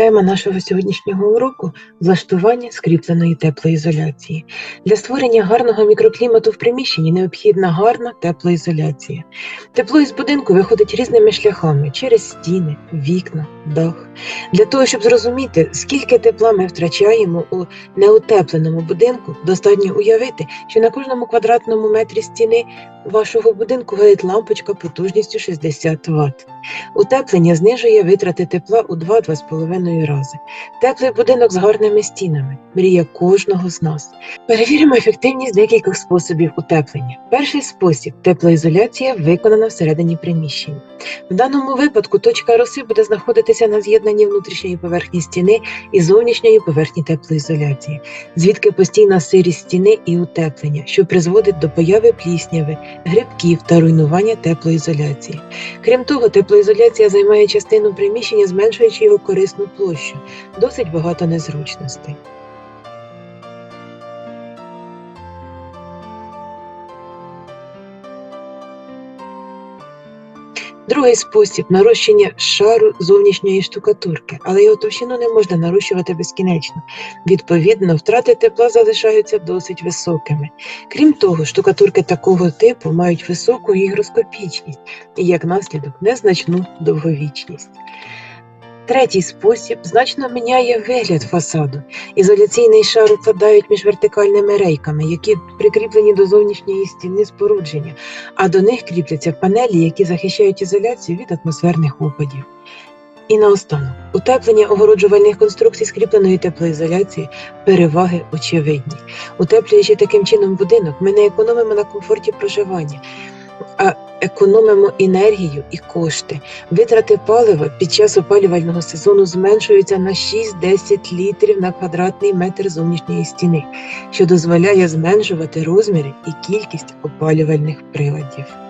Тема нашого сьогоднішнього уроку влаштування скріпленої теплоізоляції. Для створення гарного мікроклімату в приміщенні необхідна гарна теплоізоляція. Тепло із будинку виходить різними шляхами через стіни, вікна, дах. Для того, щоб зрозуміти, скільки тепла ми втрачаємо у неутепленому будинку, достатньо уявити, що на кожному квадратному метрі стіни вашого будинку горить лампочка потужністю 60 Вт. Утеплення знижує витрати тепла у 2-2,5 рази. Теплий будинок з гарними стінами мрія кожного з нас. Перевіримо ефективність декількох способів утеплення. Перший спосіб теплоізоляція виконана всередині приміщення. В даному випадку точка роси буде знаходитися на з'єднанні внутрішньої поверхні стіни і зовнішньої поверхні теплоізоляції, звідки постійна сирість стіни і утеплення, що призводить до появи плісняви, грибків та руйнування теплоізоляції. Крім того, теплоізоляція займає частину приміщення, зменшуючи його корисну площу. Досить багато незручностей. Другий спосіб нарощення шару зовнішньої штукатурки, але його товщину не можна нарощувати безкінечно. Відповідно, втрати тепла залишаються досить високими. Крім того, штукатурки такого типу мають високу гігроскопічність і, як наслідок, незначну довговічність. Третій спосіб значно міняє вигляд фасаду. Ізоляційний шар укладають між вертикальними рейками, які прикріплені до зовнішньої стіни спорудження, а до них кріпляться панелі, які захищають ізоляцію від атмосферних опадів. І наостанок, утеплення огороджувальних конструкцій скріпленої теплоізоляції переваги очевидні. Утеплюючи таким чином будинок, ми не економимо на комфорті проживання, а економимо енергію і кошти. Витрати палива під час опалювального сезону зменшуються на 6-10 літрів на квадратний метр зовнішньої стіни, що дозволяє зменшувати розміри і кількість опалювальних приладів.